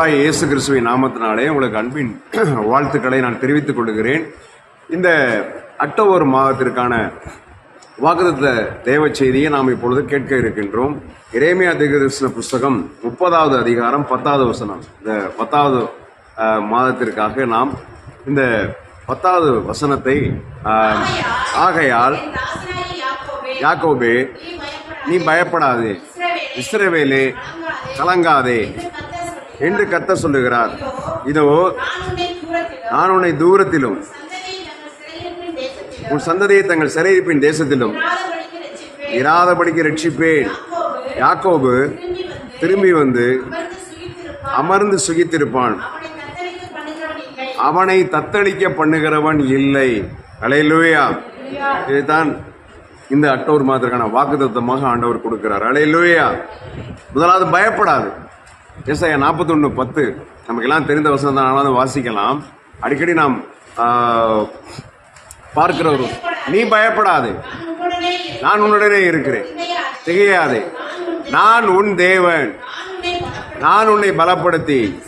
ஆண்டவராய் இயேசு கிறிஸ்துவின் நாமத்தினாலே உங்களுக்கு அன்பின் வாழ்த்துக்களை நான் தெரிவித்துக் கொள்கிறேன் இந்த அக்டோபர் மாதத்திற்கான வாக்குத்த தேவ செய்தியை நாம் இப்பொழுது கேட்க இருக்கின்றோம் இறைமையா தீர்க்கதரிசன புஸ்தகம் முப்பதாவது அதிகாரம் பத்தாவது வசனம் இந்த பத்தாவது மாதத்திற்காக நாம் இந்த பத்தாவது வசனத்தை ஆகையால் யாக்கோபே, நீ பயப்படாதே. இஸ்ரவேலே கலங்காதே. என்று கத்த சொல்லுகிறார் இதோ நான் உன்னை தூரத்திலும், உன் சந்ததியை தங்கள் சிறையிருப்பின் தேசத்திலும் இராதபடிக்கு ரட்சிப்பேன். யாக்கோபு திரும்பி வந்து அமர்ந்து சுகித்திருப்பான். அவனை தத்தளிக்க பண்ணுகிறவன் இல்லை. அவனை அலையிலுயா இதுதான் இந்த அக்டோபர் மாதத்திற்கான தத்துவமாக ஆண்டவர் கொடுக்கிறார் அலையிலுயா முதலாவது பயப்படாது ஏசாயா நாற்பத்தொன்று பத்து. நமக்கெல்லாம் தெரிந்த வசனம் தான். ஆனாலும் வாசிக்கலாம். அடிக்கடி நாம் பார்க்கிறவர் பார்க்கிற நீ பயப்படாது. நான் உன்னுடனே இருக்கிறேன். திகையாதே. நான் உன் தேவன். நான் உன்னை பலப்படுத்தி,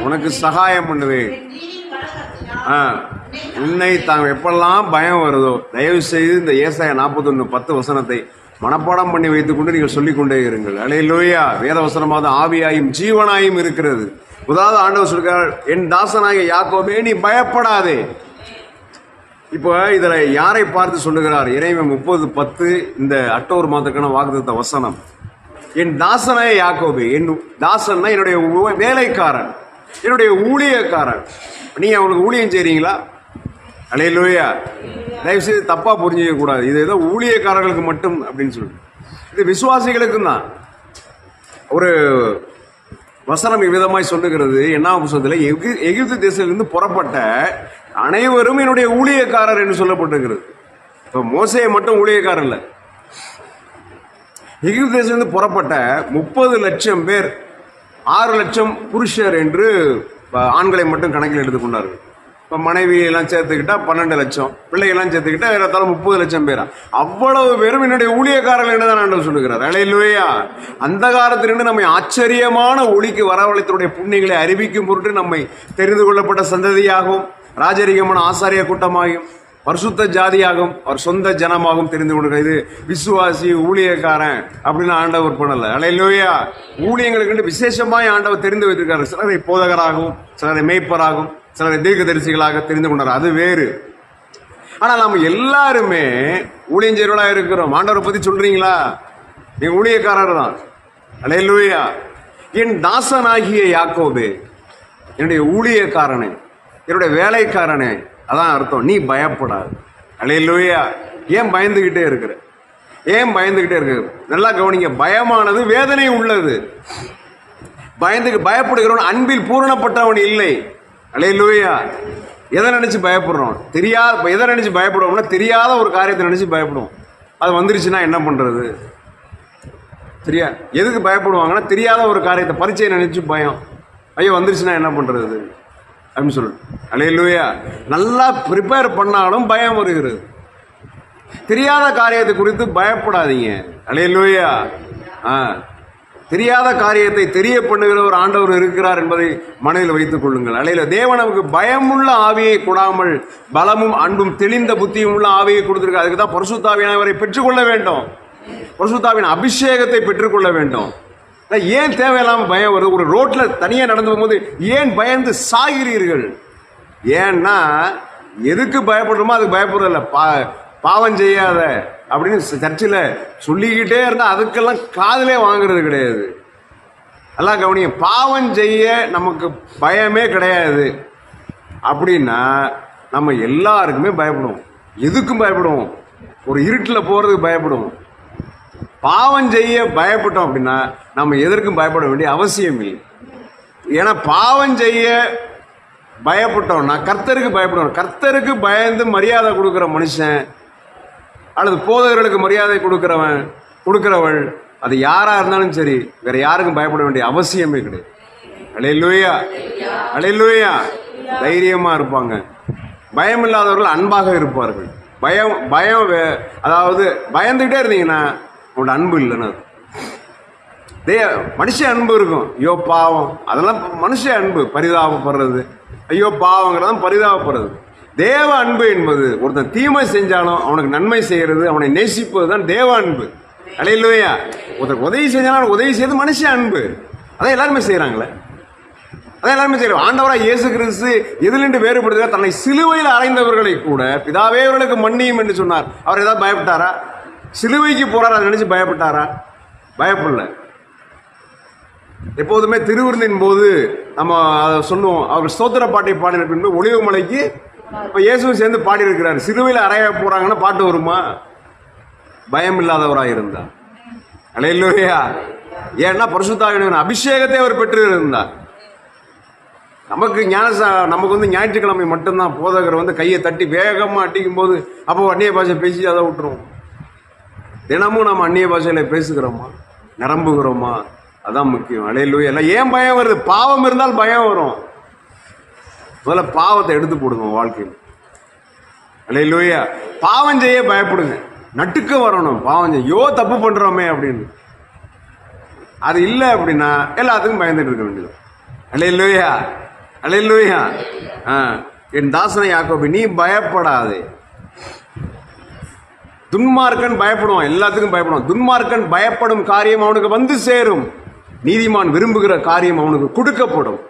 உனக்கு சகாயம் பண்ணுவேன். ஆ, உன்னை தாங்க எப்பெல்லாம் பயம் வருதோ தயவு செய்து இந்த ஏசாய நாற்பத்தொன்று பத்து வசனத்தை மனப்பாடம் பண்ணி வைத்துக்கொண்டு நீங்கள் சொல்லிக்கொண்டே இருங்கள். அலே வேத வேதவசனமாக ஆவியாயும் ஜீவனாயும் இருக்கிறது. முதலாவது ஆண்டவர் சொல்கிறார் என் தாசனாகிய யாக்கோமே நீ பயப்படாதே. இப்போ இதில் யாரை பார்த்து சொல்லுகிறார்? இறைவன் முப்பது பத்து இந்த அக்டோபர் மாதத்துக்கான வாக்குத்த வசனம். என் தாசனாய யாக்கோபு என் தாசன்னா என்னுடைய வேலைக்காரன். என்னுடைய ஊழியக்காரன். நீங்கள் அவனுக்கு ஊழியம் செய்கிறீங்களா அலையிலோயா. தயவு செய்து தப்பா புரிஞ்சிக்க இது ஏதோ ஊழியக்காரர்களுக்கு மட்டும் அப்படின்னு சொல்லிட்டு. இது விசுவாசிகளுக்கும் தான். ஒரு வசனம் இவ்விதமாய் சொல்லுகிறது. என்ன புத்தகத்தில் எகி எகிப்து தேசத்திலிருந்து புறப்பட்ட அனைவரும் என்னுடைய ஊழியக்காரர் என்று சொல்லப்பட்டிருக்கிறது. இப்போ மோசையை மட்டும் ஊழியக்காரர் இல்லை. எகிப்து தேசத்திலிருந்து புறப்பட்ட முப்பது லட்சம் பேர் ஆறு லட்சம் புருஷர் என்று ஆண்களை மட்டும் கணக்கில் எடுத்துக்கொண்டார்கள். இப்போ மனைவி எல்லாம் சேர்த்துக்கிட்டா பன்னெண்டு லட்சம் பிள்ளைகள்லாம் சேர்த்துக்கிட்டா தலை முப்பது லட்சம் பேரா. அவ்வளவு பேரும் என்னுடைய ஊழியக்காரர்கள் என்று தான் ஆண்டவர் சொல்லுகிறார். அலையிலுவையா அந்த காலத்திலிருந்து நம்மை ஆச்சரியமான ஒளிக்கு வரவழைத்தனுடைய புண்ணியங்களை அறிவிக்கும் பொருட்டு நம்மை தெரிந்து கொள்ளப்பட்ட சந்ததியாகவும் ராஜரிகமான ஆசாரிய கூட்டமாகும் பரிசுத்த ஜாதியாகும் அவர் சொந்த ஜனமாகவும் தெரிந்து கொண்டிருக்கிறார் இது விசுவாசி ஊழியக்காரன் அப்படின்னு ஆண்டவர் பண்ணல. அலையிலோயா. ஊழியங்களுக்கு விசேஷமாய் ஆண்டவர் தெரிந்து வைத்திருக்காரு சிலரை போதகராகவும் சிலரை மேய்ப்பராகவும் சிலரை தீர்க்கதரிசிகளாக தெரிந்து கொண்டார். அது வேறு. ஆனால் நம்ம எல்லாருமே ஊழியஞ்செயர்களாக இருக்கிறோம். ஆண்டவரை பற்றி சொல்கிறீங்களா நீ ஊழியக்காரர் தான். அலையிலோயா. என் தாசனாகிய யாக்கோபு என்னுடைய ஊழியக்காரனே என்னுடைய வேலைக்காரனே. அதான் அர்த்தம். நீ பயப்படாது. லூயா ஏன் பயந்துக்கிட்டே இருக்கிற? ஏன் பயந்துக்கிட்டே இருக்க நல்லா கவனிங்க. பயமானது வேதனை உள்ளது. பயந்துக்கு பயப்படுகிறவன் அன்பில் பூரணப்பட்டவன் இல்லை. அலையிலூயா. எதை நினச்சி பயப்படுறோம்? தெரியாத எதை நினச்சி பயப்படுவோம்னா தெரியாத ஒரு காரியத்தை நினச்சி பயப்படுவோம். அது வந்துருச்சுன்னா என்ன பண்ணுறது சரியா எதுக்கு பயப்படுவாங்கன்னா தெரியாத ஒரு காரியத்தை பரீட்சையை நினச்சி பயம். ஐயோ வந்துருச்சுன்னா என்ன பண்ணுறது அப்படின்னு சொல்லு. லூயா நல்லா ப்ரிப்பேர் பண்ணாலும் பயம் வருகிறது. தெரியாத காரியத்தை குறித்து பயப்படாதீங்க. அலையிலூயா. ஆ. தெரியாத காரியத்தை தெரிய பண்ணுகிற ஒரு ஆண்டவர் இருக்கிறார் என்பதை மனதில் வைத்துக் கொள்ளுங்கள். அலையில தேவன் நமக்கு பயமுள்ள ஆவியை கொடாமல் பலமும் அன்பும் தெளிந்த புத்தியும் உள்ள ஆவியை கொடுத்திருக்கார். அதுக்கு தான் பரிசுத்தாவியானவரை பெற்றுக்கொள்ள வேண்டும். பரிசுத்தாவின் அபிஷேகத்தை பெற்றுக்கொள்ள வேண்டும். ஏன் தேவையில்லாம பயம் வருது? ஒரு ரோட்ல தனியா நடந்து போகும்போது ஏன் பயந்து சாகிறீர்கள்? ஏன்னா எதுக்கு பயப்படுறோமோ அதுக்கு பயப்படுறதில்ல. பா பாவம் செய்யாத அப்படின்னு சர்ச்சில் சொல்லிக்கிட்டே இருந்தால் அதுக்கெல்லாம் காதலே வாங்குறது கிடையாது. எல்லாம் கவனிங்க பாவம் செய்ய நமக்கு பயமே கிடையாது. அப்படின்னா நம்ம எல்லாருக்குமே பயப்படுவோம். எதுக்கும் பயப்படுவோம். ஒரு இருட்டில் போகிறதுக்கு பயப்படுவோம். பாவம் செய்ய பயப்பட்டோம் அப்படின்னா நம்ம எதற்கும் பயப்பட வேண்டிய அவசியம் இல்லை. ஏன்னா பாவம் செய்ய பயப்பட்டோம்னா கர்த்தருக்கு பயப்படுவோம். கர்த்தருக்கு பயந்து மரியாதை கொடுக்குற மனுஷன் அல்லது போதகர்களுக்கு மரியாதை கொடுக்குறவன் கொடுக்குறவள் அது யாராக இருந்தாலும் சரி வேற யாருக்கும் பயப்பட வேண்டிய அவசியமே கிடையாது. அலையிலுயா. அலையிலுயா. தைரியமாக இருப்பாங்க. பயம் இல்லாதவர்கள் அன்பாக இருப்பார்கள். பயம் பயம் வே- அதாவது பயந்துக்கிட்டே இருந்தீங்கன்னா உங்களோட அன்பு இல்லைன்னு அர்த்தம். தே மனுஷ அன்பு இருக்கும். ஐயோ பாவம். அதெல்லாம் மனுஷ அன்பு பரிதாபப்படுறது. ஐயோ பாவங்கிறதான் பரிதாபப்படுறது. தேவ அன்பு என்பது ஒருத்தன் தீமை செஞ்சாலும் அவனுக்கு நன்மை செய்கிறது அவனை நேசிப்பது தான் தேவ அன்பு. அலையிலுவையா ஒருத்தர் உதவி செஞ்சாலும் உதவி செய்யறது மனுஷ அன்பு. அதான் எல்லாருமே செய்கிறாங்களே அதான் எல்லாருமே செய்கிறோம் ஆண்டவராக இயேசு கிறிஸ்து எதிலிருந்து வேறுபடுகிறார்? தன்னை சிலுவையில் அறைந்தவர்களை கூட பிதாவே அவர்களுக்கு மன்னியும் என்று சொன்னார். அவர் ஏதாவது பயப்பட்டாரா? சிலுவைக்கு போகிறார் அதை நினச்சி பயப்பட்டாரா? பயப்படல. எப்போதுமே திருவிருந்தின் போது நம்ம அதை சொல்லுவோம். அவர் சோத்திர பாட்டை பாடின பின்பு ஒளிவு மலைக்கு இப்போ இயேசுவும் சேர்ந்து பாடி இருக்கிறார் சிலுவையில் அறைய போகிறாங்கன்னா பாட்டு வருமா? பயம் இல்லாதவராக இருந்தார். அலையிலோயா. ஏன்னா பரிசுத்தாவின் அபிஷேகத்தை அவர் பெற்று இருந்தார் நமக்கு ஞான நமக்கு வந்து ஞாயிற்றுக்கிழமை மட்டும்தான். போதகர் வந்து கையை தட்டி வேகமாக அடிக்கும் போது அப்போ அந்நிய பாஷை பேசி அதை விட்டுருவோம். தினமும் நம்ம அந்நிய பாஷையில் பேசுகிறோமா? நிரம்புகிறோமா? அதான் முக்கியம். அலையிலூயா. எல்லாம் ஏன் பயம் வருது? பாவம் இருந்தால் பயம் வரும். முதல்ல பாவத்தை எடுத்து போடுங்க வாழ்க்கையில். அலையிலோயா. பாவம் செய்ய பயப்படுங்க. நட்டுக்க வரணும். பாவம் செய்ய யோ தப்பு பண்ணுறோமே அப்படின்னு. அது இல்லை அப்படின்னா எல்லாத்துக்கும் பயந்துட்டு இருக்க வேண்டியது. அலையிலோயா. அலையிலோயா. ஆ. என் தாசனை யாக்கோபி நீ பயப்படாதே. துன்மார்க்கன் பயப்படுவான். எல்லாத்துக்கும் பயப்படுவான். துன்மார்க்கன் பயப்படும் காரியம் அவனுக்கு வந்து சேரும். நீதிமான் விரும்புகிற காரியம் அவனுக்கு கொடுக்கப்படும்.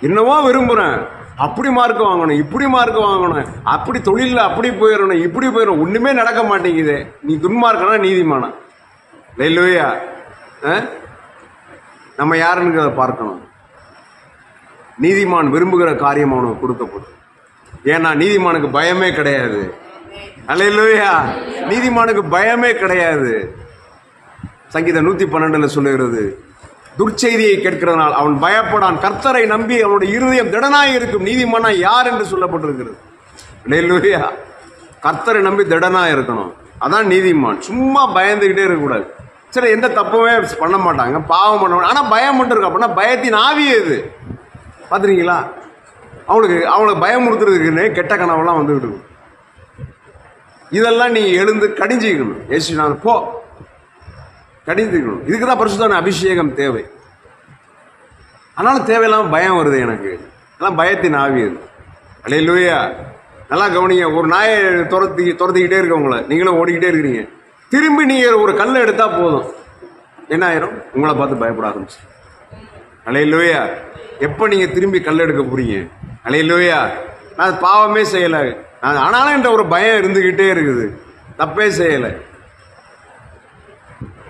என்னவோ விரும்புகிறேன் அப்படி மார்க் வாங்கணும் இப்படி மார்க் வாங்கணும் அப்படி தொழிலில் அப்படி போயிடணும் இப்படி போயிடணும் ஒன்றுமே நடக்க மாட்டேங்குது. நீ துன்மார்க்கனா நீதிமானா? இல்லையா நம்ம யாருன்னு பார்க்கணும். நீதிமான் விரும்புகிற காரியம் அவனுக்கு கொடுக்கப்படும். ஏன்னா நீதிமானுக்கு பயமே கிடையாது. அல்லையா நீதிமானுக்கு பயமே கிடையாது. சங்கீதம் நூற்றி பன்னெண்டுல சொல்லுகிறது துர்ச்செய்தியை கேட்கிறதுனால் அவன் பயப்படான். கர்த்தரை நம்பி அவனுடைய இருதயம் திடனாய் இருக்கும். நீதிமானா யார் என்று சொல்லப்பட்டிருக்கிறது? அல்லேலூயா கர்த்தரை நம்பி திடனாக இருக்கணும். அதான் நீதிமான். சும்மா பயந்துக்கிட்டே இருக்கக்கூடாது. சரி எந்த தப்புமே பண்ண மாட்டாங்க. பாவம் பண்ண ஆனால் பயம் மட்டும் இருக்கும் அப்படின்னா பயத்தின் ஆவி இது பார்த்துருக்கீங்களா அவனுக்கு அவனுக்கு பயமுறுத்துறதுக்குன்னு கெட்ட கனவெல்லாம் வந்துக்கிட்டு இதெல்லாம் நீ எழுந்து கடிஞ்சிக்கணும். ஏசி நான் போ. கடிந்துக்கணும். இதுக்கு தான் பரிசுத்தான அபிஷேகம் தேவை. ஆனாலும் தேவையில்லாமல் பயம் வருது எனக்கு. எல்லாம் பயத்தின் ஆவி அது. அலையிலூயா. நல்லா கவனிங்க. ஒரு நாயை துரத்தி துரத்திக்கிட்டே இருக்க உங்களை. நீங்களும் ஓடிக்கிட்டே இருக்கிறீங்க. திரும்பி நீங்கள் ஒரு கல்லை எடுத்தால் போதும். என்ன ஆயிரும்? உங்களை பார்த்து பயப்பட ஆரம்பிச்சு அலையிலூயா. எப்போ நீங்கள் திரும்பி கல் எடுக்க போறீங்க? அலையிலூயா. நான் பாவமே செய்யலை. நான் ஆனாலும் என்ற ஒரு பயம் இருந்துக்கிட்டே இருக்குது. தப்பே செய்யலை.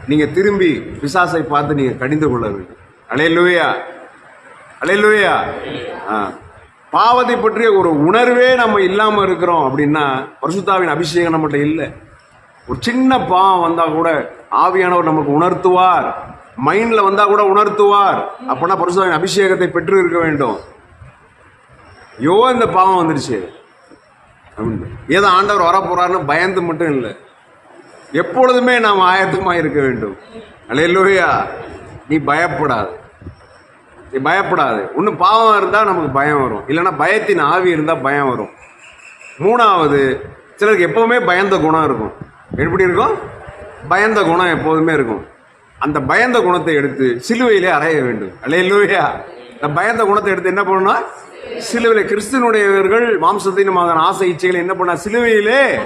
நீங்கள் திரும்பி பிசாசை பார்த்து நீங்கள் கடிந்து கொள்ள வேண்டும். அலையிலூயா. அலையிலூயா. ஆ. பாவத்தை பற்றிய ஒரு உணர்வே நம்ம இல்லாமல் இருக்கிறோம் அப்படின்னா பரிசுத்தாவின் அபிஷேகம் நம்மகிட்ட இல்லை. ஒரு சின்ன பாவம் வந்தால் கூட ஆவியானவர் நமக்கு உணர்த்துவார். மைண்டில் வந்தால் கூட உணர்த்துவார். அப்படின்னா பரிசுத்தாவின் அபிஷேகத்தை பெற்று இருக்க வேண்டும். ஐயோ இந்த பாவம் வந்துடுச்சு. அப்படின்னு ஏதோ ஆண்டவர் வரப்போகிறாருன்னு பயந்து மட்டும் இல்லை. எப்பொழுதுமே நாம் ஆயத்தமாக இருக்க வேண்டும். அல்லேலூயா நீ பயப்படாது. நீ பயப்படாது. ஒன்றும் பாவம் இருந்தால் நமக்கு பயம் வரும். இல்லைன்னா பயத்தின் ஆவி இருந்தால் பயம் வரும். மூணாவது சிலருக்கு எப்போவுமே பயந்த குணம் இருக்கும். எப்படி இருக்கும்? பயந்த குணம் எப்போதுமே இருக்கும். அந்த பயந்த குணத்தை எடுத்து சிலுவையிலே அறைய வேண்டும். அல்லேலூயா இந்த பயந்த குணத்தை எடுத்து என்ன பண்ணணும்? சிலுவையில் கிறிஸ்தனுடையவர்கள் மாம்சத்தையும் ஆசை இச்சைகள் என்ன பண்ண சிலுவையிலே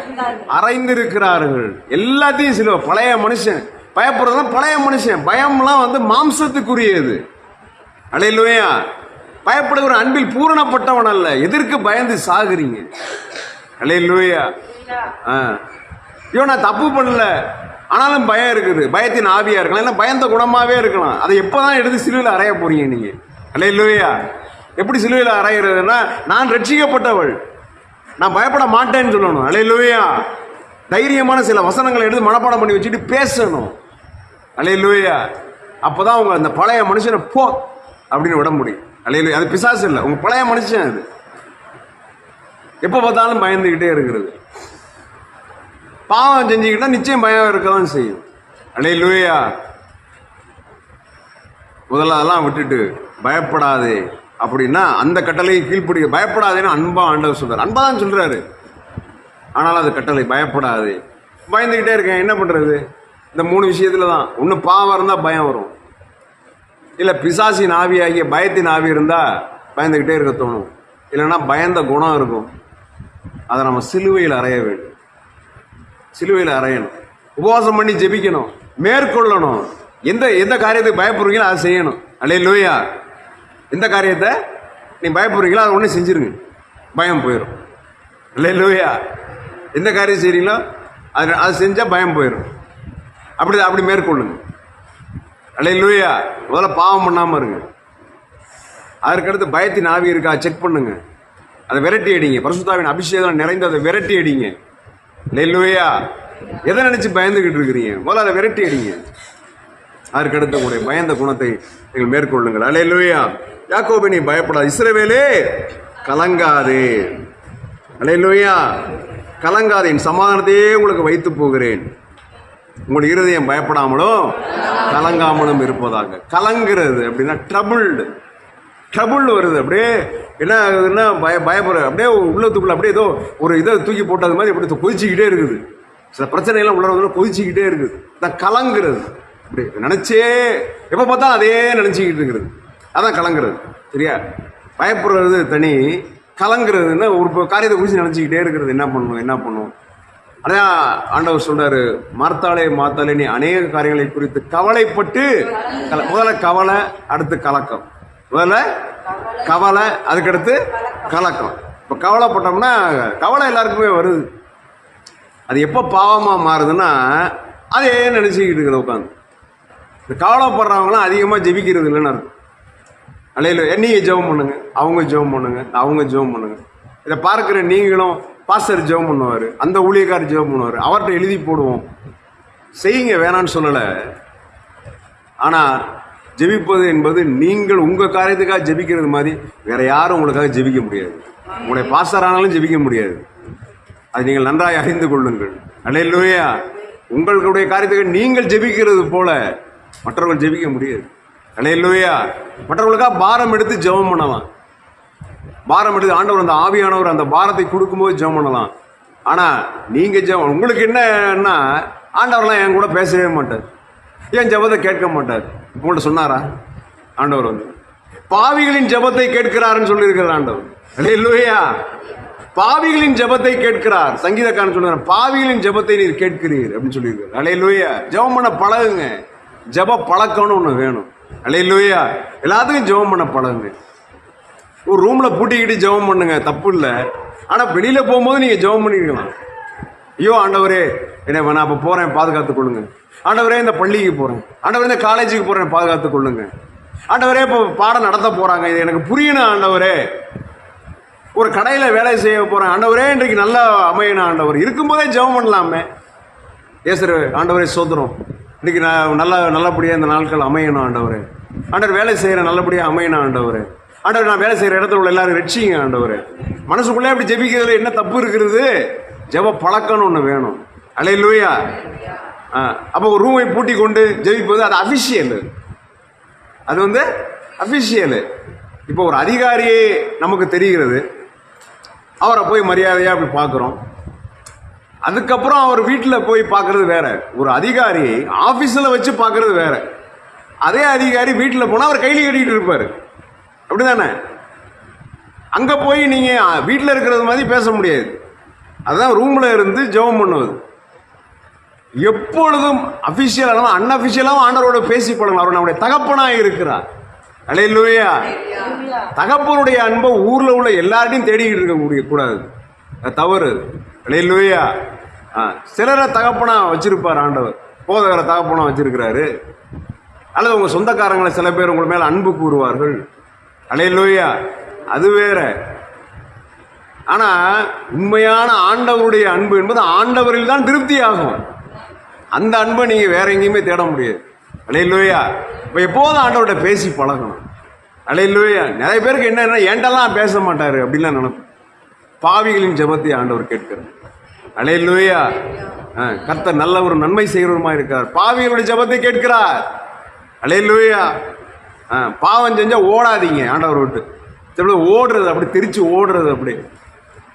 அரைந்திருக்கிறார்கள். எல்லாத்தையும் சிலுவை. பழைய மனுஷன். பயப்படுறதுலாம் பழைய மனுஷன். பயம்லாம் வந்து மாம்சத்துக்குரியது. அலையிலுவையா. பயப்படுகிற அன்பில் பூரணப்பட்டவன் அல்ல. எதற்கு பயந்து சாகுறீங்க? அலையிலுவையா. ஆ. ஐயோ நான் தப்பு பண்ணல. ஆனாலும் பயம் இருக்குது. பயத்தின் ஆவியா இருக்கலாம். இல்லை பயந்த குணமாவே இருக்கலாம். அதை எப்போதான் எடுத்து சிலுவையில் அறைய போறீங்க நீங்க? அலையிலுவையா. எப்படி சிலுவையில் அறையிறதுன்னா நான் ரட்சிக்கப்பட்டவள். நான் பயப்பட மாட்டேன்னு சொல்லணும். அலையிலுவையா தைரியமான சில வசனங்களை எடுத்து மனப்பாடம் பண்ணி வச்சுட்டு பேசணும். அலையிலுவையா அப்போதான் அவங்க அந்த பழைய மனுஷனை போ அப்படின்னு விட முடியும். அலையிலு அது பிசாசு இல்லை. உங்கள் பழைய மனுஷன் அது. எப்போ பார்த்தாலும் பயந்துக்கிட்டே இருக்கிறது. பாவம் செஞ்சுக்கிட்டா நிச்சயம் பயம் இருக்க தான் செய்யும். அலையிலுவையா முதல்ல அதெல்லாம் விட்டுட்டு பயப்படாதே. அப்படின்னா அந்த கட்டளையை கீழ்ப்படிய பயப்படாதேன்னு அன்பா ஆண்டவர் சொல்றாரு. அன்பா தான் சொல்றாரு. ஆனாலும் அது கட்டளை பயப்படாது. பயந்துக்கிட்டே இருக்கேன். என்ன பண்றது? இந்த மூணு விஷயத்துல தான் ஒன்று பாவம் இருந்தால் பயம் வரும். இல்லை பிசாசின் ஆவி ஆகிய பயத்தின் ஆவி இருந்தால் பயந்துக்கிட்டே இருக்க தோணும். இல்லைன்னா பயந்த குணம் இருக்கும். அதை நம்ம சிலுவையில் அறைய வேண்டும். சிலுவையில் அறையணும். உபவாசம் பண்ணி ஜெபிக்கணும். மேற்கொள்ளணும். எந்த எந்த காரியத்துக்கு பயப்படுறீங்களோ அதை செய்யணும். அல்லே லோயா எந்த காரியத்தை நீ பயப்படுறீங்களோ அதை ஒன்று செஞ்சுருங்க. பயம் போயிடும் இல்லை லூயா. எந்த காரியம் செய்கிறீங்களோ அது அது செஞ்சால் பயம் போயிடும் அப்படி அப்படி மேற்கொள்ளுங்க. அல்ல லூயா. முதல்ல பாவம் பண்ணாமல் இருங்க. அதற்கடுத்து பயத்தின் ஆவி இருக்கா செக் பண்ணுங்க. அதை விரட்டி அடிங்க. பரிசுத்தாவின் அபிஷேகம் நிறைந்து அதை விரட்டி அடிங்க. இல்லையா எதை நினச்சி பயந்துக்கிட்டு இருக்கிறீங்க? முதல்ல அதை விரட்டி அடிங்க. அதற்கடுத்து உங்களுடைய பயந்த குணத்தை நீங்கள் மேற்கொள்ளுங்கள். அலையலுவையா யாக்கோபு நீ பயப்படாது. இஸ்ரவேலே கலங்காதே. அலையலுவையா கலங்காதே. என் சமாதானத்தையே உங்களுக்கு வைத்து போகிறேன். உங்களுடைய இருதயம் பயப்படாமலும் கலங்காமலும் இருப்பதாக. கலங்கிறது அப்படின்னா ட்ரபுள்டு ட்ரபுள் வருது. அப்படியே என்ன ஆகுதுன்னா பய பயப்படுற. அப்படியே உள்ளத்துக்குள்ள அப்படியே ஏதோ ஒரு இதை தூக்கி போட்டது மாதிரி அப்படி கொதிச்சுக்கிட்டே இருக்குது. சில பிரச்சனைகள்லாம் உள்ள வந்து கொதிச்சுக்கிட்டே இருக்குது. நான் கலங்குறது. அப்படி நினச்சே எப்போ பார்த்தா அதே நினச்சிக்கிட்டு இருக்கிறது. அதான் கலங்குறது சரியா? பயப்படுறது தனி கலங்குறதுன்னா ஒரு காரியத்தை குறித்து நினச்சிக்கிட்டே இருக்கிறது. என்ன பண்ணும் என்ன பண்ணும்? அதான் ஆண்டவர் சொல்றாரு மரத்தாலே மாத்தாலே நீ அநேக காரியங்களை குறித்து கவலைப்பட்டு கல- முதல்ல கவலை அடுத்து கலக்கம். முதல்ல கவலை அதுக்கடுத்து கலக்கம். இப்போ கவலைப்பட்டோம்னா கவலை எல்லாருக்குமே வருது. அது எப்போ பாவமாக மாறுதுன்னா அதே நினச்சிக்கிட்டு இருக்கிற உட்காந்து இந்த கவலைப்படுறவங்களாம் அதிகமாக ஜெபிக்கிறது இல்லைன்னு அர்த்தம். அலையில் நீங்கள் ஜெபம் பண்ணுங்க. அவங்க ஜெபம் பண்ணுங்க. அவங்க ஜெபம் பண்ணுங்க. இதை பார்க்குற நீங்களும் பாஸ்டர் ஜெபம் பண்ணுவார். அந்த ஊழியக்காரர் ஜெபம் பண்ணுவார். அவர்கிட்ட எழுதி போடுவோம். செய்யுங்க வேணான்னு சொல்லலை. ஆனால் ஜெபிப்பது என்பது நீங்கள் உங்கள் காரியத்துக்காக ஜெபிக்கிறது மாதிரி வேற யாரும் உங்களுக்காக ஜெபிக்க முடியாது. உங்களுடைய பாஸ்டர் ஆனாலும் ஜெபிக்க முடியாது. அது நீங்கள் நன்றாக அறிந்து கொள்ளுங்கள். அலையிலூயா உங்களுடைய காரியத்துக்கு நீங்கள் ஜெபிக்கிறது போல மற்றவர்கள் ஜெபிக்க முடியாது. அலையிலூயா. மற்றவர்களுக்காக பாரம் எடுத்து ஜெபம் பண்ணலாம். பாரம் எடுத்து ஆண்டவர் அந்த ஆவியானவர் அந்த பாரத்தை கொடுக்கும்போது ஜெபம் பண்ணலாம். ஆனால் நீங்கள் ஜெபம் உங்களுக்கு என்னன்னா ஆண்டவர்லாம் என் கூட பேசவே மாட்டார். என் ஜெபத்தை கேட்க மாட்டார். உங்கள்ட்ட சொன்னாரா? ஆண்டவர் வந்து பாவிகளின் ஜெபத்தை கேட்கிறாருன்னு சொல்லியிருக்கிறார் ஆண்டவர். இல்லையா பாவிகளின் ஜெபத்தை கேட்கிறார். சங்கீதக்காரன் சொல்லுறார் பாவிகளின் ஜெபத்தை நீர் கேட்கிறீர் அப்படின்னு சொல்லியிருக்கார் அல்லேலூயா ஜெபம் பண்ண பழகுங்க. ஜெப பழக்கம்னு ஒன்று வேணும். அல்லேலூயா எல்லாத்துக்கும் ஜெபம் பண்ண பழகுங்க. ஒரு ரூமில் பூட்டிக்கிட்டு ஜெபம் பண்ணுங்க தப்பு இல்லை. ஆனால் வெளியில் போகும்போது நீங்கள் ஜெபம் பண்ணிருக்கலாம். ஐயோ ஆண்டவரே என்ன நான் அப்போ போகிறேன் பாதுகாத்து கொள்ளுங்க. ஆண்டவரே இந்த பள்ளிக்கு போகிறேன் ஆண்டவரே இந்த காலேஜுக்கு போகிறேன் பாதுகாத்து கொள்ளுங்க. ஆண்டவரே இப்போ பாடம் நடத்த போகிறாங்க இது எனக்கு புரியணும் ஆண்டவரே. ஒரு கடையில் வேலை செய்ய போகிறேன் ஆண்டவரே இன்றைக்கு நல்லா அமையணும் ஆண்டவர். இருக்கும்போதே ஜெபம் பண்ணலாமே. ஏசர் ஆண்டவரே சோதரம் இன்றைக்கி நான் நல்லா நல்லபடியாக இந்த நாட்கள் அமையணும் ஆண்டவரே. ஆண்டவர் வேலை செய்கிற நல்லபடியாக அமையணும் ஆண்டவர். ஆண்டவர் நான் வேலை செய்கிற இடத்துல உள்ள எல்லாரும் ரட்சிங்க ஆண்டவர். மனசுக்குள்ளே அப்படி ஜெபிக்கிறதுல என்ன தப்பு இருக்கிறது ஜெப பழக்கம்னு ஒன்று வேணும். அலே ஆ அப்போ ஒரு ரூமை பூட்டி கொண்டு ஜெபிப்பது அது அஃபிஷியல் அது வந்து அஃபிஷியல் இப்போ ஒரு அதிகாரியே நமக்கு தெரிகிறது. அவரை போய் மரியாதையாக அப்படி பார்க்குறோம். அதுக்கப்புறம் அவர் வீட்டில் போய் பார்க்குறது வேற. ஒரு அதிகாரி ஆஃபீஸில் வச்சு பார்க்குறது வேற. அதே அதிகாரி வீட்டில் போனால் அவர் கையில் கட்டிக்கிட்டு இருப்பார். அப்படிதானே? அங்கே போய் நீங்கள் வீட்டில் இருக்கிறது மாதிரி பேச முடியாது. அதுதான் ரூமில் இருந்து ஜெபம் பண்ணுவது. எப்பொழுதும் அஃபிஷியலாகவும் அன்அஃபிஷியலாகவும் ஆண்டவரோட பேசி பழகலாம் அவர் நம்முடைய தகப்பனாக இருக்கிறார். அலையிலூயா தகப்பனுடைய அன்பை ஊரில் உள்ள எல்லார்ட்டையும் தேடிக்கிட்டு இருக்க முடிய கூடாது. தவறு. அலையிலூயா ஆ சிலரை தகப்பனா வச்சுருப்பார் ஆண்டவர். போதகரை தகப்பனாக வச்சுருக்கிறாரு. அல்லது உங்கள் சொந்தக்காரங்களை சில பேர் உங்கள் மேலே அன்பு கூறுவார்கள். அலையிலூயா அது வேற. ஆனால் உண்மையான ஆண்டவருடைய அன்பு என்பது ஆண்டவரில் தான் திருப்தி ஆகும் அந்த அன்பை நீங்கள் வேற எங்கேயுமே தேட முடியாது. அலையிலூயா இப்போ எப்போதும் ஆண்டவர்கிட்ட பேசி பழகணும். அலையிலூயா நிறைய பேருக்கு என்ன ஏண்டெல்லாம் பேச மாட்டார் அப்படின்லாம் நினைப்போம். பாவிகளின் ஜெபத்தை ஆண்டவர் கேட்கிறார். அலையிலூயா கர்த்தர் நல்ல ஒரு நன்மை செய்கிறவருமா இருக்கிறார் பாவிகளுடைய ஜெபத்தை கேட்கிறார். அலையிலூயா. பாவம் செஞ்சால் ஓடாதீங்க ஆண்டவர் விட்டு. சில ஓடுறது அப்படி தெரிச்சு ஓடுறது அப்படி.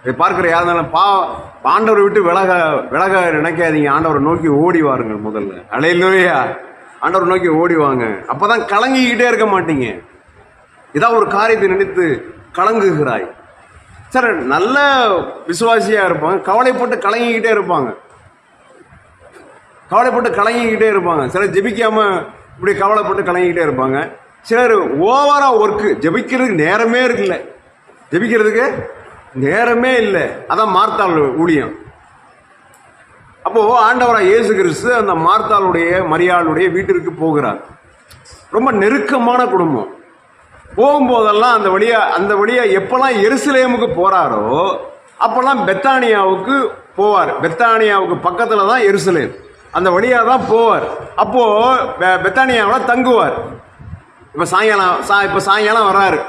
இதை பார்க்குற யார் இருந்தாலும் பா ஆண்டவரை விட்டு விலக விலக நினைக்காதீங்க. ஆண்டவரை நோக்கி ஓடி வாருங்கள் முதல்ல. அலையிலூயா. ஆண்டவர் நோக்கி ஓடி வாங்க. அப்பதான் கலங்கிக்கிட்டே இருக்க மாட்டீங்க. இதான் ஒரு காரியத்தை நினைத்து கலங்குகிறாய். சார் நல்ல விசுவாசியாக இருப்பாங்க. கவலைப்பட்டு கலங்கிக்கிட்டே இருப்பாங்க. கவலைப்பட்டு கலங்கிக்கிட்டே இருப்பாங்க. சில ஜெபிக்காமல் இப்படி கவலைப்பட்டு கலங்கிக்கிட்டே இருப்பாங்க. சிலர் ஓவராக ஒர்க்கு ஜெபிக்கிறதுக்கு நேரமே இருக்குல்ல. ஜெபிக்கிறதுக்கு நேரமே இல்லை. அதான் மார்த்தாள் ஊழியம். அப்போது ஆண்டவராக இயேசு கிறிஸ்து அந்த மார்த்தாளுடைய மரியாளுடைய வீட்டிற்கு போகிறார். ரொம்ப நெருக்கமான குடும்பம். போகும்போதெல்லாம் அந்த வழியாக அந்த வழியாக எப்போல்லாம் எருசலேமுக்கு போகிறாரோ அப்போல்லாம் பெத்தானியாவுக்கு போவார். பெத்தானியாவுக்கு பக்கத்தில் தான் எருசலேம். அந்த வழியாக தான் போவார். அப்போது பெ- தங்குவார். இப்போ சாயங்காலம் சா இப்போ சாயங்காலம் வராரு.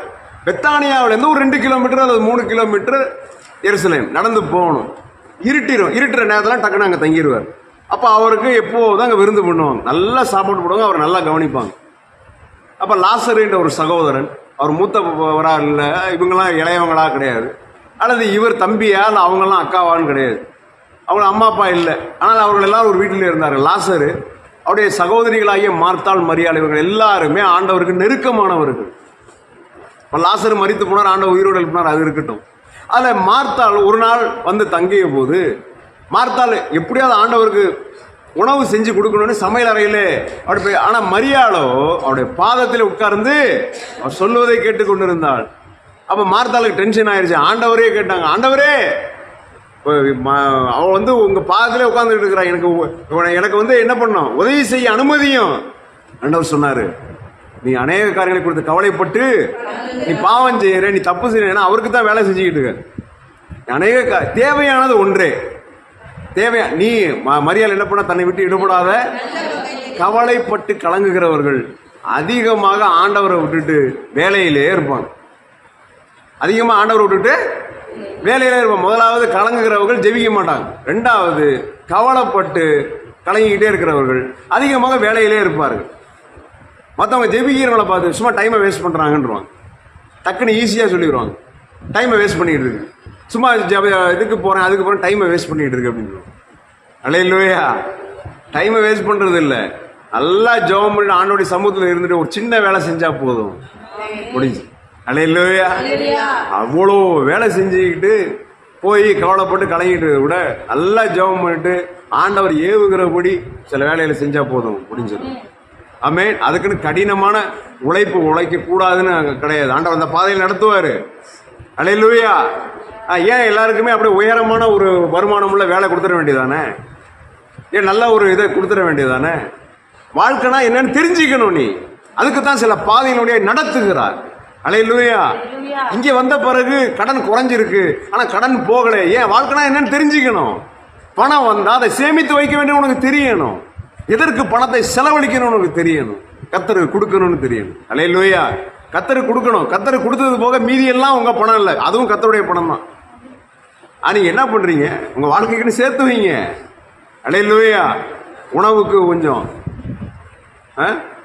பெத்தானியாவிலேருந்து ஒரு ரெண்டு கிலோமீட்டர் அல்லது மூணு கிலோமீட்டர் எருசலேம் நடந்து போகணும். இருட்டிடும் இருட்டுற நேரத்தில் டக்குன்னு அங்கே தங்கிடுவார் அப்போ அவருக்கு எப்போதும் அங்கே விருந்து பண்ணுவாங்க. நல்லா சாப்பாடு போடுவாங்க அவர் நல்லா கவனிப்பாங்க. அப்போ லாசருன்ற ஒரு சகோதரன் அவர் மூத்தவரா இல்லை இவங்கெல்லாம் இளையவங்களா கிடையாது. அல்லது இவர் தம்பியா இல்லை அவங்கெல்லாம் அக்காவான்னு கிடையாது. அவங்க அம்மா அப்பா இல்லை. ஆனால் அவர்கள் எல்லாரும் ஒரு வீட்டில் இருந்தார் லாசரு அவருடைய சகோதரிகளாகிய மார்த்தாள் மரியாள் இவர்கள் எல்லாருமே ஆண்டவருக்கு நெருக்கமானவர்கள். இப்போ லாசர் மறித்து போனார் ஆண்டவர் உயிரோடு எழுப்பினார் அது இருக்கட்டும். அதில் மார்த்தாள் ஒரு நாள் வந்து தங்கிய போது மார்த்தாள் எப்படியாவது ஆண்டவருக்கு உணவு செஞ்சு கொடுக்கணும்னு சமையல் அறையில் அப்படி போய் ஆனால் மரியாளோ அவருடைய பாதத்தில் உட்கார்ந்து அவர் சொல்வதை கேட்டு கொண்டிருந்தாள் அப்போ மார்த்தாளுக்கு டென்ஷன் ஆயிடுச்சு ஆண்டவரே கேட்டாங்க ஆண்டவரே அவன் ம- வந்து உங்க பாதத்திலே உட்கார்ந்துட்டு இருக்கிறான் எனக்கு எனக்கு வந்து என்ன பண்ணும் உதவி செய்ய அனுமதியும். ஆண்டவர் சொன்னாரு நீ அநேக காரியங்களை கொடுத்து கவலைப்பட்டு நீ பாவம் செய்யற நீ தப்பு செய்யற ஏன்னா அவருக்கு தான் வேலை செஞ்சுக்கிட்டு இருக்க. அநேக தேவையானது ஒன்றே. தேவையா நீ ம- என்ன பண்ண தன்னை விட்டு ஈடுபடாத கவலைப்பட்டு கலங்குகிறவர்கள் அதிகமாக ஆண்டவரை விட்டுட்டு வேலையிலே இருப்பாங்க. அதிகமாக ஆண்டவரை விட்டுட்டு வேலையில் இருப்பாங்க முதலாவது கலங்குகிறவர்கள் ஜெபிக்க மாட்டாங்க. ரெண்டாவது கவலைப்பட்டு கலங்கிக்கிட்டே இருக்கிறவர்கள் அதிகமாக வேலையிலே இருப்பார்கள். மற்றவங்க ஜெபிக்கிறவங்களை பார்த்து சும்மா டைமை வேஸ்ட் பண்ணுறாங்கன்றவாங்க டக்குன்னு ஈஸியாக சொல்லிடுவாங்க. டைமை வேஸ்ட் பண்ணிக்கிட்டு இருக்கு. சும்மா ஜப இதுக்கு போகிறேன் அதுக்கு போகிறேன் டைமை வேஸ்ட் பண்ணிட்டு இருக்கு அப்படின்னு அலையிலோயா டைமை வேஸ்ட் பண்ணுறது இல்லை. நல்லா ஜெபம் பண்ணி ஆண்டோடைய சமூகத்தில் இருந்துட்டு ஒரு சின்ன வேலை செஞ்சால் போதும். முடிஞ்சு. அலையிலோயா. அவ்வளோ வேலை செஞ்சுக்கிட்டு போய் கவலைப்பட்டு கலங்கிட்டு விட நல்லா ஜெபம் பண்ணிட்டு ஆண்டவர் ஏவுகிறபடி சில வேலைகளை செஞ்சால் போதும் முடிஞ்சிடும். ஆமே அதுக்குன்னு கடினமான உழைப்பு உழைக்க கூடாதுன்னு அங்க கிடையாது. ஆண்டவர் அந்த பாதையில் நடத்துவார். அலையிலூயா. ஏன் எல்லாருக்குமே அப்படியே உயரமான ஒரு வருமானம் உள்ள வேலை கொடுத்துட வேண்டியதானே? ஏன் நல்ல ஒரு இதை கொடுத்துட வேண்டியதானே? வாழ்க்கைனா என்னன்னு தெரிஞ்சுக்கணும் நீ. அதுக்கு தான் சில பாதையினுடைய நடத்துகிறார். அலையிலூயா. இங்கே வந்த பிறகு கடன் குறைஞ்சிருக்கு. ஆனால் கடன் போகலை. ஏன் வாழ்க்கைனா என்னன்னு தெரிஞ்சுக்கணும். பணம் வந்தால் அதை சேமித்து வைக்க வேண்டிய உனக்கு தெரியணும். எதற்கு பணத்தை செலவழிக்கணும்னு உனக்கு தெரியணும். கத்தருக்கு கொடுக்கணும்னு தெரியணும். அலையிலூயா. கத்தருக்கு கொடுக்கணும். கத்தருக்கு கொடுத்தது போக மீதி எல்லாம் உங்க பணம் இல்லை. அதுவும் கத்தருடைய பணம் தான் ஆ, நீங்க என்ன பண்றீங்க? உங்க வாழ்க்கைக்குன்னு சேர்த்து வைங்க. அலையிலூயா. உணவுக்கு கொஞ்சம்?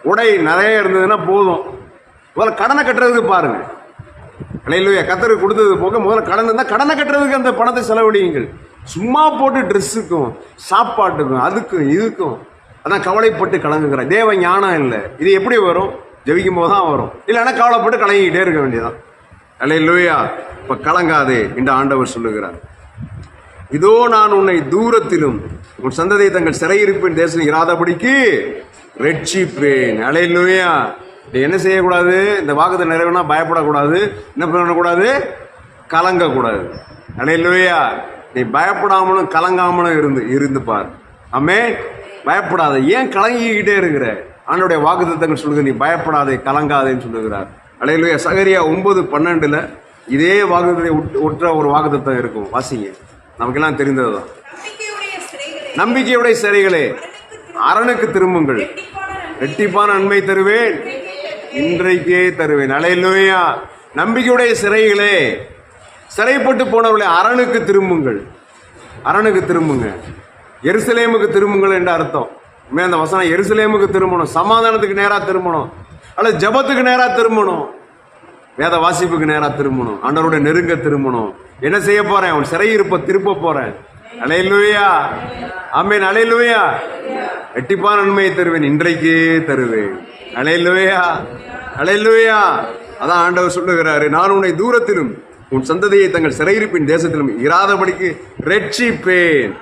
உடை நிறைய இருந்ததுன்னா போதும். முதல்ல கடனை கட்டுறதுக்கு பாருங்க. அலையிலூயா கத்தருக்கு கொடுத்தது போக முதல்ல கடன் இருந்தால் கடனை கட்டுறதுக்கு அந்த பணத்தை செலவழியுங்கள். சும்மா போட்டு ட்ரெஸ்ஸுக்கும் சாப்பாட்டுக்கும் அதுக்கும் இதுக்கும். அதான் கவலைப்பட்டு கலங்குகிறேன் தேவ ஞானம் இல்லை. இது எப்படி வரும்? ஜெபிக்கும் போது தான் வரும். இல்லைன்னா கவலைப்பட்டு கலங்கிக்கிட்டே இருக்க வேண்டியதான் லூயா இப்போ கலங்காதே என்று ஆண்டவர் சொல்லுகிறார். இதோ நான் உன்னை தூரத்திலும் உன் சந்ததியை தங்கள் சிறையிருப்பின் தேசம் இராதபடிக்கு ரட்சிப்பேன். அலையிலுயா. என்ன செய்யக்கூடாது? இந்த வாக்குத்தை நிறைவேனா பயப்படக்கூடாது. என்ன பண்ணக்கூடாது? கலங்கக்கூடாது. அலையிலுயா. நீ பயப்படாமலும் கலங்காமலும் இருந்து இருந்து பார். அம்மே பயப்படாத. ஏன் கலங்கிக்கிட்டே இருக்கிற? ஆணுடைய வாக்கு தத்தங்கள் சொல்லுது நீ பயப்படாதே கலங்காதேன்னு சொல்லுகிறார். அலையிலுயா. சகரியா ஒன்பது பன்னெண்டுல இதே வாக்குத்தத்தை ஒற்ற ஒரு வாக்குத்தத்தம் இருக்கும். வாசிங்க. நமக்கெல்லாம் தெரிந்தது தான் நம்பிக்கையுடைய சிறைகளே. அரணுக்கு திரும்புங்கள். ரெட்டிப்பான நன்மை தருவேன். இன்றைக்கே தருவேன். அலையிலுமையா நம்பிக்கையுடைய சிறைகளே. சிறைப்பட்டு போனவர்களே அரணுக்கு திரும்புங்கள். அரணுக்கு திரும்புங்க. எருசலேமுக்கு திரும்புங்கள் என்ற அர்த்தம். மே அந்த வசனம்? எருசலேமுக்கு திரும்பணும். சமாதானத்துக்கு நேராக திரும்பணும். அல்லது ஜபத்துக்கு நேராக திரும்பணும். வேத வாசிப்புக்கு நேராக திரும்பணும். ஆண்டவரோட நெருங்க திரும்பணும். என்ன செய்ய போறேன்? அவன் சிறை இருப்ப திருப்ப போறேன். அலையிலுவையா ஆமேன். அலையிலுயா. எட்டிப்பா நன்மையை தருவேன். இன்றைக்கே தருவேன். அலையிலுயா அலையிலுயா அதான் ஆண்டவர் சொல்லுகிறாரு நான் உன்னை தூரத்திலும் உன் சந்ததியை தங்கள் சிறையிருப்பின் தேசத்திலும் இராதபடிக்கு ரட்சிப்பேன்.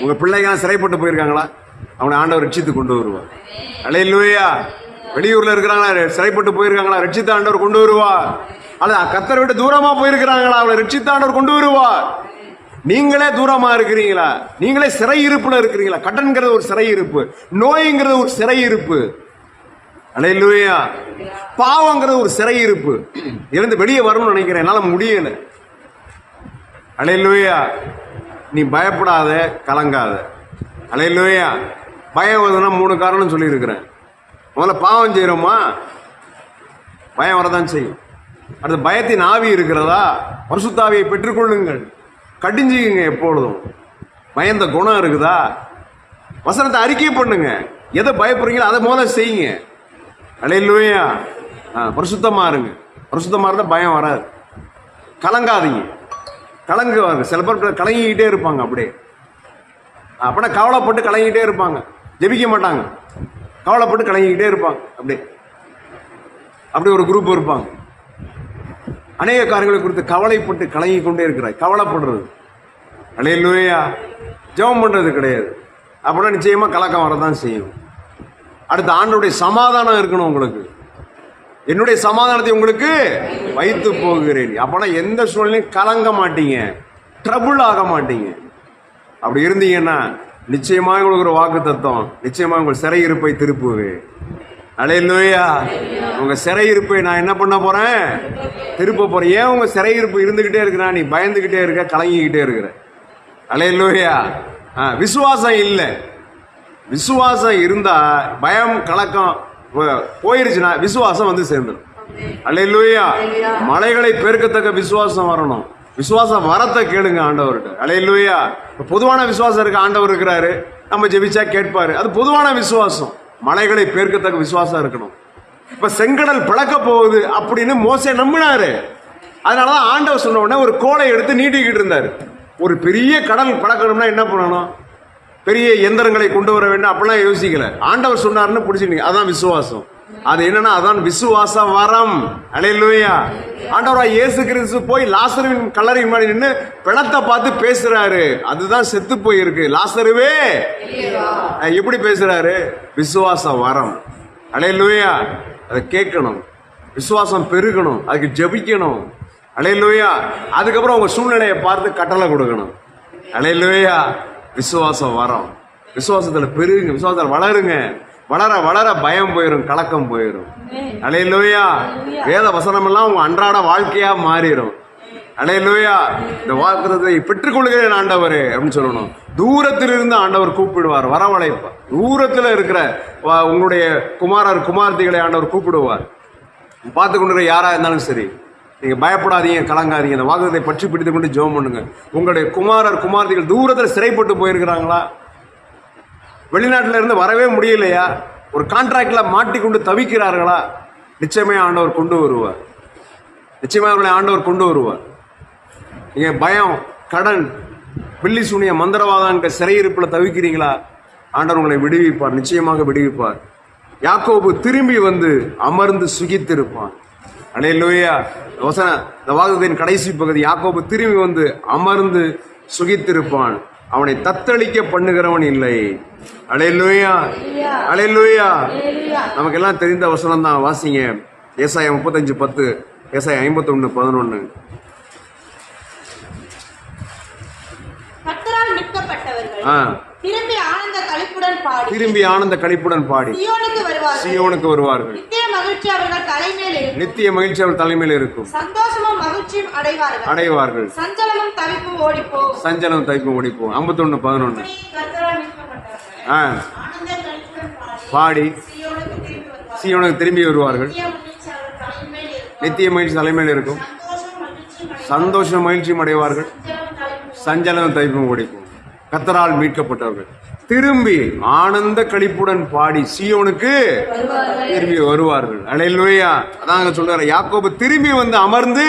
உங்க பிள்ளைங்க சிறைப்பட்டு போயிருக்காங்களா? அவனை ஆண்டவர் ரட்சித்து கொண்டு வருவார். அலையிலுயா வெளியூர்ல இருக்கிறாங்களா? சிறைப்பட்டு போயிருக்காங்களா? ரட்சித்த ஆண்டவர் கொண்டு வருவார். அல்ல கத்தரை விட்டு தூரமா போயிருக்கிறாங்களா? அவளை ரட்சித்த ஆண்டவர் கொண்டு வருவார். நீங்களே தூரமா இருக்கிறீங்களா? நீங்களே சிறையிருப்புல இருக்கிறீங்களா? கடன்கிறது ஒரு சிறையிருப்பு நோய்ங்கிறது ஒரு சிறை இருப்பு அலையிலுயா. பாவங்கிறது ஒரு சிறை இருப்பு இருந்து வெளியே வரணும்னு நினைக்கிறேன். என்னால் முடியல. அலையிலுயா. நீ பயப்படாத கலங்காத. அலையிலுயா. பயம் வருதுன்னா மூணு காரணம் சொல்லியிருக்கிறேன். முதல்ல பாவம் செய்கிறோமா பயம் வரதான் செய்யும். அடுத்து பயத்தின் ஆவி இருக்கிறதா? பரிசுத்தாவியை பெற்றுக்கொள்ளுங்கள். கடிஞ்சிக்குங்க எப்பொழுதும். பயந்த குணம் இருக்குதா? வசனத்தை அறிக்கை பண்ணுங்க. எதை பயப்படுறீங்களோ அதை முதல்ல செய்யுங்க. அலையிலுமையா பிரசுத்தமாக இருங்க. பிரசுத்தமாக இருந்தால் பயம் வராது. கலங்காதீங்க. கலங்குவாங்க. சில பேர் கலங்கிக்கிட்டே இருப்பாங்க அப்படியே. அப்படின்னா கவலைப்பட்டு கலங்கிக்கிட்டே இருப்பாங்க. ஜெபிக்க மாட்டாங்க. கவலைப்பட்டு கலங்கிக்கிட்டே இருப்பாங்க. அப்படியே. அப்படி ஒரு குரூப் இருப்பாங்க. அநேக காரியங்களை குறித்து கவலைப்பட்டு கலங்கி கொண்டே இருக்கிறாய். கவலைப்படுறது. அலையிலுயா? ஜெபம் பண்ணுறது கிடையாது. அப்படின்னா நிச்சயமாக கலக்கம் வரதான் செய்யும். அடுத்து ஆண்டருடைய சமாதானம் இருக்கணும் உங்களுக்கு. என்னுடைய சமாதானத்தை உங்களுக்கு வைத்து போகிறேன். அப்பனா எந்த சூழ்நிலையும் கலங்க மாட்டீங்க. ட்ரபுள் ஆக மாட்டீங்க. அப்படி இருந்தீங்கன்னா நிச்சயமாக உங்களுக்கு ஒரு வாக்கு தத்துவம். நிச்சயமாக உங்கள் சிறை இருப்பை திருப்புவேன். அலையிலோயா. உங்க சிறை இருப்பை நான் என்ன பண்ண போறேன்? திருப்ப போறேன். ஏன் உங்க சிறை இருப்பு இருந்துகிட்டே இருக்கிறா நீ பயந்துகிட்டே இருக்க கலங்கிக்கிட்டே இருக்கிற? அலையிலோயா. விசுவாசம் இல்லை. விசுவாசம் இருந்தா பயம் கலக்கம் போ- போயிருச்சுன்னா விசுவாசம் வந்து சேர்ந்துடும் அலையிலோயா. மலைகளை பெருக்கத்தக்க விசுவாசம் வரணும். விசுவாசம் வரத்தை கேளுங்க ஆண்டவர்கிட்ட. இப்போ பொதுவான விசுவாசம் இருக்க ஆண்டவர் இருக்கிறாரு. நம்ம ஜெபிச்சா கேட்பாரு. அது பொதுவான விசுவாசம். மலைகளை பெருக்கத்தக்க விசுவாசம் இருக்கணும். இப்ப செங்கடல் பிளக்க போகுது அப்படின்னு மோசை நம்பினாரு. அதனாலதான் ஆண்டவர் சொன்ன உடனே ஒரு கோலை எடுத்து நீட்டிக்கிட்டு இருந்தாரு. ஒரு பெரிய கடல் பழக்கணும்னா என்ன பண்ணணும்? பெரிய எந்திரங்களை கொண்டு வர வேண்டும் அப்படிலாம் யோசிக்கல. ஆண்டவர் சொன்னாருன்னு பிடிச்சிருந்தீங்க அதான் விசுவாசம். அது என்னன்னா அதான் விசுவாச வரம் அலையிலுயா ஆண்டவரா இயேசு கிறிஸ்து போய் லாசருவின் கல்லறையின் முன்னாடி நின்று பிணத்தை பார்த்து பேசுறாரு. அதுதான் செத்து போயிருக்கு. லாசருவே! எப்படி பேசுறாரு? விசுவாச வரம் அலையிலுயா அதை கேட்கணும். விசுவாசம் பெருகணும். அதுக்கு ஜெபிக்கணும். அலையிலுயா அதுக்கப்புறம் உங்க சூழ்நிலையை பார்த்து கட்டளை கொடுக்கணும். அலையிலுயா விசுவாசம் வரம் விசுவாசத்துல பெருகுங்க விசுவாசத்துல வளருங்க. வளர வளர பயம் போயிடும் கலக்கம் போயிடும் அலையிலுயா. வேத வசனம் எல்லாம் உங்க அன்றாட வாழ்க்கையா மாறிடும் அலையிலுயா. இந்த வாக்குறதை பெற்றுக்கொள்கிறேன் ஆண்டவரே அப்படின்னு சொல்லணும். தூரத்திலிருந்து ஆண்டவர் கூப்பிடுவார் வரவழைப்பார் தூரத்துல இருக்கிற உங்களுடைய குமாரர் குமார்த்திகளை ஆண்டவர் கூப்பிடுவார். பார்த்து கொண்டு யாரா இருந்தாலும் சரி. நீங்கள் பயப்படாதீங்க கலங்காதீங்க. இந்த வாக்குறதை பற்றி பிடித்து கொண்டு ஜெபம் பண்ணுங்க. உங்களுடைய குமாரர் குமார்த்திகள் தூரத்தில் சிறைப்பட்டு போயிருக்கிறாங்களா? வெளிநாட்டில் இருந்து வரவே முடியலையா? ஒரு கான்ட்ராக்டில் மாட்டிக்கொண்டு தவிக்கிறார்களா? நிச்சயமே ஆண்டவர் கொண்டு வருவார். நிச்சயமாக அவர்களை ஆண்டவர் கொண்டு வருவார். நீங்கள் பயம் கடன் பில்லி சூனிய மந்திரவாதம் சிறையிருப்பில் தவிக்கிறீங்களா? ஆண்டவர் உங்களை விடுவிப்பார் நிச்சயமாக விடுவிப்பார். யாக்கோபு திரும்பி வந்து அமர்ந்து சுகித்திருப்பான் அலையிலோயா. வசன இந்த வாதத்தின் கடைசி பகுதி யாக்கோபு திரும்பி வந்து அமர்ந்து சுகித்திருப்பான். அவனை தத்தளிக்க பண்ணுகிறவன் இல்லை. அலையிலோயா. அலையிலோயா. நமக்கு எல்லாம் தெரிந்த வசனம் தான் வாசிங்க. ஏசாயம் முப்பத்தஞ்சு பத்து ஏசாயம் கர்த்தரால் மீட்கப்பட்டவர்கள். ஆ. திரும்பி ஆனந்த களிப்புடன் பாடி. திரும்பி ஆனந்த களிப்புடன் பாடி. சியோனுக்கு வருவார்கள். சியோனுக்கு வருவார்கள். நித்திய மகிழ்ச்சி அவர்கள் தலைமையில் இருக்கும். நித்திய மகிழ்ச்சி அவர் தலைமையில் இருக்கும். சந்தோஷமும் மகிழ்ச்சியும் அடைவார்கள். அடைவார்கள். சஞ்சலமும் தவிப்பும் ஓடிப்போம். சஞ்சலம் தைப்பு ஓடிப்போம். ஐம்பத்தொன்னு மீட்கப்பட்டவர்கள். ஆ. பாடி. சியோனுக்கு திரும்பி வருவார்கள். நித்திய மகிழ்ச்சி அவர்கள் தலைமையில் இருக்கும். சந்தோஷம் மகிழ்ச்சியும் அடைவார்கள். சஞ்சலம் தவிப்பும் ஓடிப்போம். கத்தரால் மீட்கப்பட்டவர்கள். திரும்பி ஆனந்த கழிப்புடன் பாடி சியோனுக்கு திரும்பி வருவார்கள். அலையிலுவையா அதான் சொல்றாரு. யாக்கோபு திரும்பி வந்து அமர்ந்து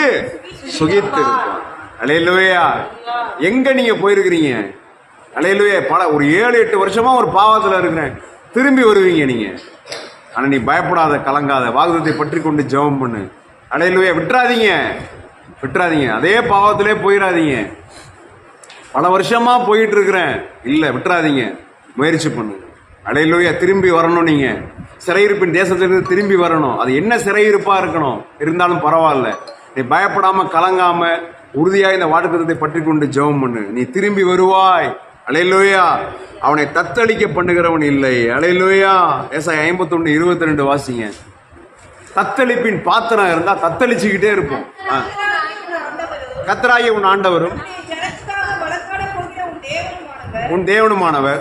சுகித்து அலையிலுவையா எங்க நீங்க போயிருக்கிறீங்க? அலையிலுவே பல ஒரு ஏழு எட்டு வருஷமா ஒரு பாவத்தில் இருக்கிறேன். திரும்பி வருவீங்க நீங்க. ஆனா நீ பயப்படாத கலங்காத. வாகுதத்தை பற்றி கொண்டு ஜெபம் பண்ணு. அலையிலுவே விட்டுறாதீங்க. விட்டுறாதீங்க. அதே பாவத்திலே போயிடாதீங்க பல வருஷமா போயிட்டு இருக்கிறேன் இல்லை விட்டுறாதீங்க. முயற்சி பண்ணுங்க அடையிலோயா திரும்பி வரணும் நீங்க. சிறையிருப்பின் தேசத்திலிருந்து திரும்பி வரணும். அது என்ன சிறையிருப்பா இருக்கணும்? இருந்தாலும் பரவாயில்ல. நீ பயப்படாம கலங்காம உறுதியா இந்த வாக்குத்தத்தை பற்றி கொண்டு ஜெபம் பண்ணு. நீ திரும்பி வருவாய். அலையிலோயா அவனை தத்தளிக்க பண்ணுகிறவன் இல்லை. அலையிலோயா ஏசாய் ஐம்பத்தொன்று இருபத்தி ரெண்டு வாசிங்க. தத்தளிப்பின் பாத்திரம் இருந்தா தத்தளிச்சுக்கிட்டே இருப்போம். ஆ. கத்தராகிய உன் ஆண்டவரும் ஜனத்துக்காக வழக்காட போகிற உன் தேவனுமானவர் உன் தேவனுமானவர்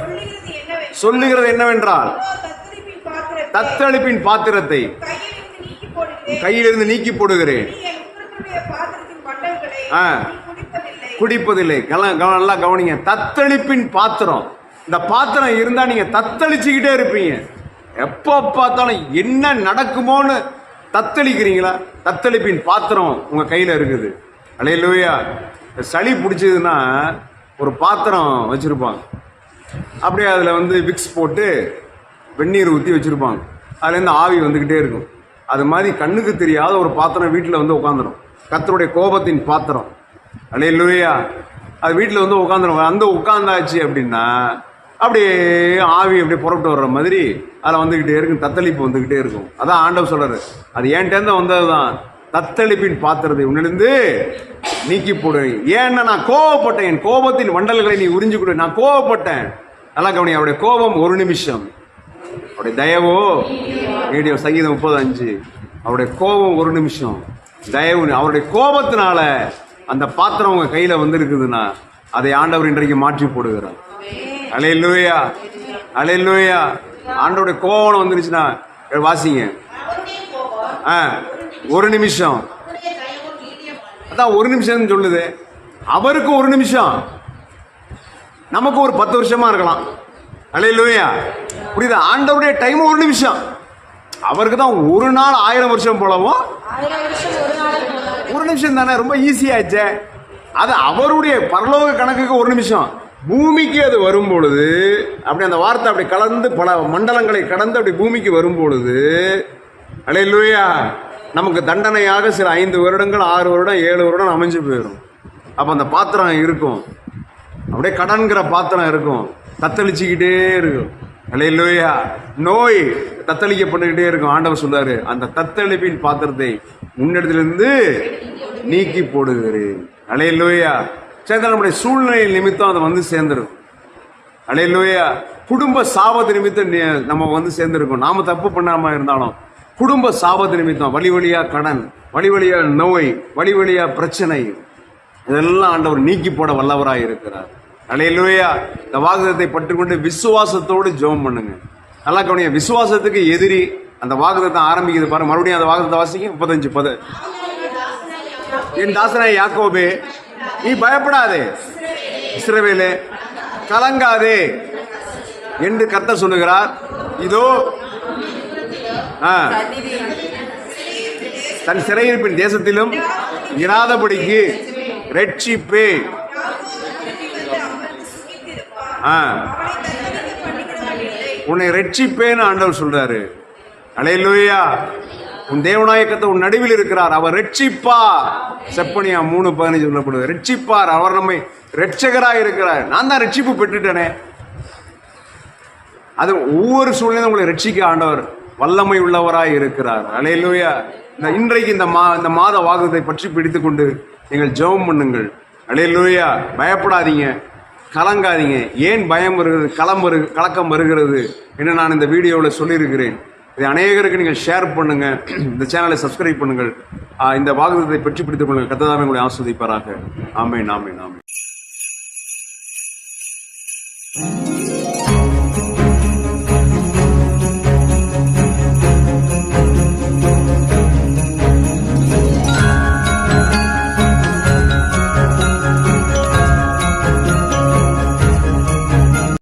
சொல்லுகிறது என்னவென்றால் தத்தளிப்பின் பாத்திரத்தை கையிலிருந்து நீக்கி போடுகிறேன். ஆ. குடிப்பதில்லை. நல்லா கவனிங்க. தத்தளிப்பின் பாத்திரம். இந்த பாத்திரம் இருந்தா நீங்க தத்தளிச்சுக்கிட்டே இருப்பீங்க. எப்போ பார்த்தாலும் என்ன நடக்குமோன்னு தத்தளிக்கிறீங்களா? தத்தளிப்பின் பாத்திரம் உங்க கையில இருக்குது. அலையிலோயா. சளி பிடிச்சதுன்னா ஒரு பாத்திரம் வச்சுருப்பாங்க. அப்படியே அதில் வந்து விக்ஸ் போட்டு வெந்நீர் ஊற்றி வச்சுருப்பாங்க. அதுலேருந்து ஆவி வந்துக்கிட்டே இருக்கும். அது மாதிரி கண்ணுக்கு தெரியாத ஒரு பாத்திரம் வீட்டில் வந்து உட்காந்துரும் கத்தருடைய கோபத்தின் பாத்திரம். அலையிலுவையா அது வீட்டில் வந்து உட்காந்துடும் அந்த உட்காந்தாச்சு அப்படின்னா அப்படியே ஆவி அப்படியே புறப்பட்டு வர்ற மாதிரி அதில் வந்துக்கிட்டே இருக்கும். தத்தளிப்பு வந்துக்கிட்டே இருக்கும். அதான் ஆண்டவர் சொல்கிறார் அது ஏன்ட்டேருந்து வந்தது தான் தத்தளிப்பின் பாத்திரத்தை உன்னிலிருந்து நீக்கி போடு. ஏன்னா நான் கோவப்பட்டேன். என் கோபத்தின் வண்டல்களை நீ உறிஞ்சு கொடு. நான் கோவப்பட்டேன். நல்லா கவனி அவருடைய கோபம் ஒரு நிமிஷம். அவருடைய தயவோ? ரேடியோ சங்கீதம் முப்பது அஞ்சு. அவருடைய கோபம் ஒரு நிமிஷம். தயவு அவருடைய கோபத்தினால அந்த பாத்திரம் உங்க கையில வந்திருக்குதுன்னா அதை ஆண்டவர் இன்றைக்கு மாற்றி போடுகிறார். அலே லூயா ஆண்டவருடைய கோபம் வந்துருச்சுன்னா வாசிங்க. ஆ. ஒரு நிமிஷம். அதான் ஒரு நிமிஷம் சொல்லுது. அவருக்கு ஒரு நிமிஷம். நமக்கு ஒரு பத்து வருஷமா இருக்கலாம். அலையிலுவையா புரியுது? ஆண்டவருடைய டைம் ஒரு நிமிஷம். அவருக்கு தான் ஒரு நாள் ஆயிரம் வருஷம் போலவும் ஒரு நிமிஷம் தானே ரொம்ப ஈஸியாச்சே அது அவருடைய பரலோக கணக்குக்கு ஒரு நிமிஷம். பூமிக்கு அது வரும் பொழுது அப்படி அந்த வார்த்தை அப்படி கலந்து பல மண்டலங்களை கடந்து அப்படி பூமிக்கு வரும் பொழுது அலையிலுவையா நமக்கு தண்டனையாக சில ஐந்து வருடங்கள் ஆறு வருடம் ஏழு வருடம் அமைஞ்சு போயிடும் அப்போ அந்த பாத்திரம் இருக்கும். அப்படியே கடன்கிற பாத்திரம் இருக்கும். தத்தளிச்சுக்கிட்டே இருக்கும். இல்லையா நோய் தத்தளிக்க பண்ணிக்கிட்டே இருக்கும். ஆண்டவர் சொல்றாரு அந்த தத்தளிப்பின் பாத்திரத்தை முன்னெடுத்திலிருந்து நீக்கி போடுகிறேன். அலையிலோயா சேர்ந்த நம்முடைய சூழ்நிலை நிமித்தம் அதை வந்து சேர்ந்துடும் அலையிலோயா குடும்ப சாபத்து நிமித்தம் நம்ம வந்து சேர்ந்துருக்கோம். நாம தப்பு பண்ணாம இருந்தாலும் குடும்ப சாபத்து நிமித்தம் வழி வழியாக கடன் வழி வழியாக நோய் வழி வழியா பிரச்சனை இதெல்லாம் ஆண்டவர் நீக்கி போட வல்லவராக இருக்கிறார். அலையிலுவையா இந்த வாக்குதத்தை பற்றுக்கொண்டு விசுவாசத்தோடு ஜெபம் பண்ணுங்க. நல்லா கவனிங்க விசுவாசத்துக்கு எதிரி அந்த வாக்குதத்தை ஆரம்பிக்குது பாருங்க. மறுபடியும் அந்த வாக்குதத்தை வாசிக்க முப்பத்தஞ்சு பத. என் தாசனாய் யாக்கோபே நீ பயப்படாதே. இஸ்ரவேலே கலங்காதே. என்று கத்த சொல்லுகிறார் இதோ தன் சிறையிருப்பின் தேசத்திலும் இராதபடிக்கு ரட்சிப்பு. ஆ. உன்னை ரட்சிப்பேன்னு ஆண்டவர் சொல்றாரு. அலையிலுயா. உன் தேவநாயக்கத்தை உன் நடுவில் இருக்கிறார். அவர் ரட்சிப்பார். செப்பனியா மூணு பதினஞ்சு சொல்லப்படுது. ரட்சிப்பார். அவர் நம்மை ரட்சகராக இருக்கிறார். நான் தான் ரட்சிப்பு பெற்றுட்டேனே. அது ஒவ்வொரு சூழ்நிலையும் உங்களை ரட்சிக்க ஆண்டவர் வல்லமை உள்ளவராய் இருக்கிறார். அலையிலூயா. இன்றைக்கு இந்த மா இந்த மாத வாகத்தை பற்றி பிடித்து கொண்டு நீங்கள் ஜெபம் பண்ணுங்கள். அலையிலூயா. பயப்படாதீங்க. கலங்காதீங்க. ஏன் பயம் வருகிறது களம் வரு கலக்கம் வருகிறது என்று நான் இந்த வீடியோவில் சொல்லியிருக்கிறேன். இதை அநேகருக்கு நீங்கள் ஷேர் பண்ணுங்கள் இந்த சேனலை சப்ஸ்கிரைப் பண்ணுங்கள். இந்த வாகனத்தை பற்றி பிடித்துக் கொள்ளுங்கள் கத்ததாவே உங்களை ஆஸ்வதிப்பாராக ஆமே நாமே நாமே